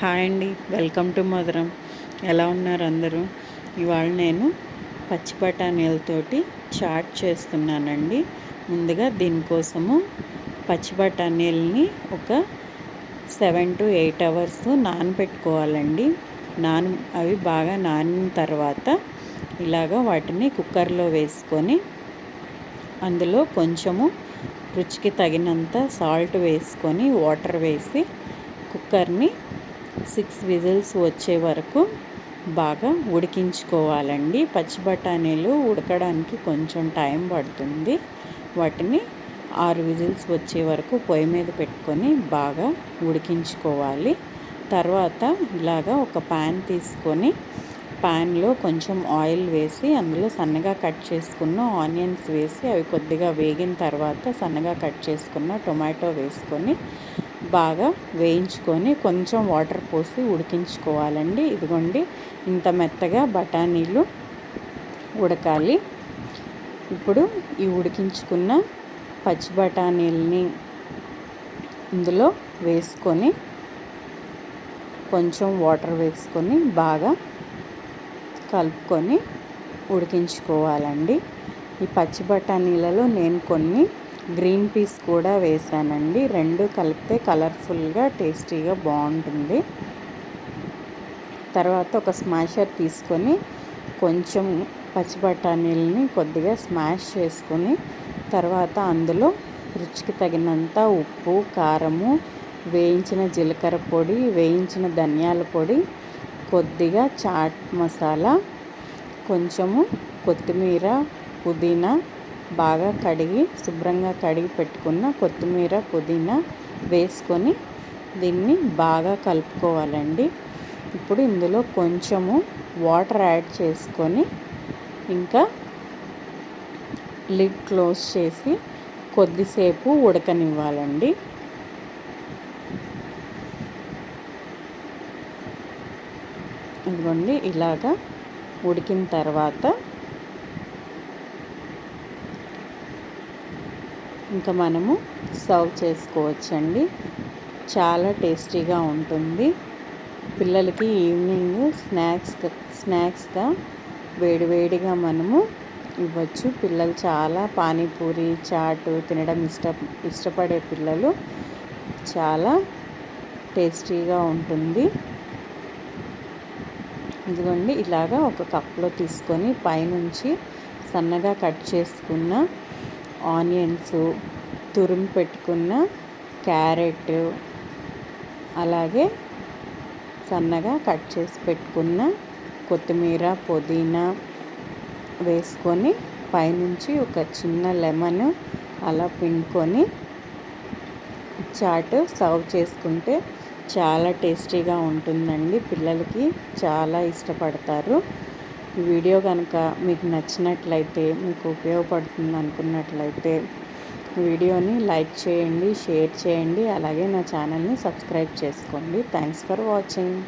Hi అండి welcome to మధురం. ఎలా ఉన్నారు అందరూ? ఇవాళ నేను పచ్చి బఠానీలతోటి చాట్ చేస్తున్నానండి. ముందుగా దీనికోసము పచ్చి బఠానీలని ఒక సెవెన్ టు ఎయిట్ అవర్స్ నానబెట్టుకోవాలండి. నాన అవి బాగా నానిన తర్వాత ఇలాగ వాటిని కుక్కర్లో వేసుకొని అందులో కొంచెము రుచికి తగినంత సాల్ట్ వేసుకొని వాటర్ వేసి కుక్కర్ని సిక్స్ విజిల్స్ వచ్చే వరకు బాగా ఉడికించుకోవాలండి. పచ్చి బఠానీలు ఉడకడానికి కొంచెం టైం పడుతుంది. వాటిని ఆరు విజిల్స్ వచ్చే వరకు పొయ్యి మీద పెట్టుకొని బాగా ఉడికించుకోవాలి. తర్వాత ఇలాగా ఒక ప్యాన్ తీసుకొని ప్యాన్లో కొంచెం ఆయిల్ వేసి అందులో సన్నగా కట్ చేసుకున్న ఆనియన్స్ వేసి అవి కొద్దిగా వేగిన తర్వాత సన్నగా కట్ చేసుకున్న టొమాటో వేసుకొని బాగా వేయించుకొని కొంచెం వాటర్ పోసి ఉడికించుకోవాలండి. ఇదిగోండి ఇంత మెత్తగా బఠానీలు ఉడకాలి. ఇప్పుడు ఈ ఉడికించుకున్న పచ్చి బఠానీలని ఇందులో వేసుకొని కొంచెం వాటర్ వేసుకొని బాగా కలుపుకొని ఉడికించుకోవాలండి. ఈ పచ్చి బఠానీలలో నేను కొన్ని గ్రీన్ పీస్ కూడా వేసానండి. రెండు కలిపితే కలర్ఫుల్గా టేస్టీగా బాగుంటుంది. తర్వాత ఒక స్మాషర్ తీసుకొని కొంచెం పచ్చి బఠానీలని కొద్దిగా స్మాష్ చేసుకొని తర్వాత అందులో రుచికి తగినంత ఉప్పు కారము వేయించిన జీలకర్ర పొడి వేయించిన ధనియాల పొడి కొద్దిగా చాట్ మసాలా కొంచెము కొత్తిమీర పుదీనా బాగా కడిగి శుభ్రంగా కడిగి పెట్టుకున్న కొత్తిమీర పుదీనా వేసుకొని దీన్ని బాగా కలుపుకోవాలండి. ఇప్పుడు ఇందులో కొంచెము వాటర్ యాడ్ చేసుకొని ఇంకా లిడ్ క్లోజ్ చేసి కొద్దిసేపు ఉడకనివ్వాలండి. ఇదిగోండి ఇలాగా ఉడికిన తర్వాత ఇంకా మనము సర్వ్ చేసుకోవచ్చండి. చాలా టేస్టీగా ఉంటుంది. పిల్లలకి ఈవినింగ్ స్నాక్స్ స్నాక్స్గా వేడివేడిగా మనము ఇవ్వచ్చు. పిల్లలు చాలా పానీపూరి చాటు తినడం ఇష్ట ఇష్టపడే పిల్లలు చాలా టేస్టీగా ఉంటుంది. ఇదిగోండి ఇలాగా ఒక కప్లో తీసుకొని పైనుంచి సన్నగా కట్ చేసుకున్న ఆనియన్స్ తురిమి పెట్టుకున్న క్యారెట్ అలాగే సన్నగా కట్ చేసి పెట్టుకున్న కొత్తిమీర పుదీనా వేసుకొని పైనుంచి ఒక చిన్న లెమన్ అలా పిండుకొని చాట్ సర్వ్ చేసుకుంటే చాలా టేస్టీగా ఉంటుందండి. పిల్లలకి చాలా ఇష్టపడతారు. ఈ వీడియో కనుక మీకు నచ్చినట్లయితే మీకు ఉపయోగపడుతుంది అనుకున్నట్లయితే వీడియోని లైక్ చేయండి షేర్ చేయండి అలాగే నా ఛానల్ని సబ్స్క్రైబ్ చేసుకోండి. Thanks for watching